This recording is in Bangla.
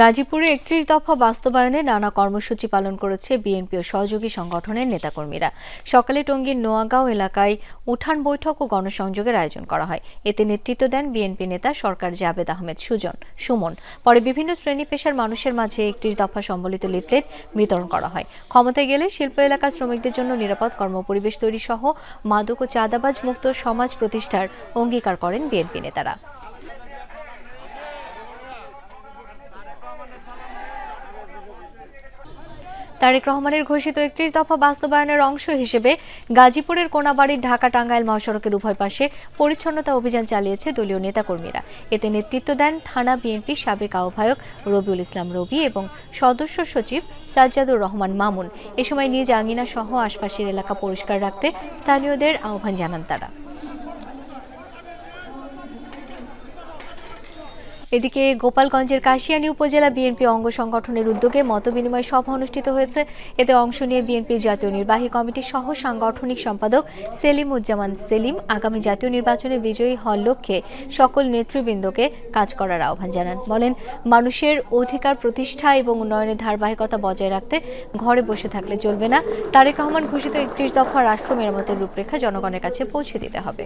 গাজীপুরে একত্রিশ দফা বাস্তবায়নে নানা কর্মসূচি পালন করেছে বিএনপি ও সহযোগী সংগঠনের নেতাকর্মীরা। সকালে টঙ্গীর নোয়াগাঁও এলাকায় উঠান বৈঠক ও গণসংযোগের আয়োজন করা হয়। এতে নেতৃত্ব দেন বিএনপি নেতা সরকার জাবেদ আহমেদ সুজন, সুমন। পরে বিভিন্ন শ্রেণি পেশার মানুষের মাঝে একত্রিশ দফা সম্বলিত লিফলেট বিতরণ করা হয়। ক্ষমতায় গেলে শিল্প এলাকার শ্রমিকদের জন্য নিরাপদ কর্মপরিবেশ তৈরি সহ মাদক ও চাঁদাবাজ মুক্ত সমাজ প্রতিষ্ঠার অঙ্গীকার করেন বিএনপি নেতারা। তারেক রহমানের ঘোষিত একত্রিশ দফা বাস্তবায়নের অংশ হিসেবে গাজীপুরের কোনাবাড়ির ঢাকা টাঙ্গাইল মহাসড়কের উভয় পাশে পরিচ্ছন্নতা অভিযান চালিয়েছে দলীয় নেতাকর্মীরা। এতে নেতৃত্ব দেন থানা বিএনপির সাবেক আহ্বায়ক রবিউল ইসলাম রবি এবং সদস্য সচিব সাজ্জাদুর রহমান মামুন। এ সময় নিজ আঙ্গিনা সহ আশপাশের এলাকা পরিষ্কার রাখতে স্থানীয়দের আহ্বান জানান তারা। এদিকে গোপালগঞ্জের কাশিয়ানী উপজেলা বিএনপি অঙ্গ সংগঠনের উদ্যোগে মতবিনিময় সভা অনুষ্ঠিত হয়েছে। এতে অংশ নিয়ে বিএনপির জাতীয় নির্বাহী কমিটির সহ সাংগঠনিক সম্পাদক সেলিম উজ্জামান সেলিম, আগামী জাতীয় নির্বাচনে বিজয়ী হওয়ার লক্ষ্যে সকল নেতৃবৃন্দকে কাজ করার আহ্বান জানান। বলেন, মানুষের অধিকার প্রতিষ্ঠা এবং উন্নয়নের ধারাবাহিকতা বজায় রাখতে ঘরে বসে থাকলে চলবে না। তারেক রহমান ঘোষিত একত্রিশ দফা রাষ্ট্র মেরামতের রূপরেখা জনগণের কাছে পৌঁছে দিতে হবে।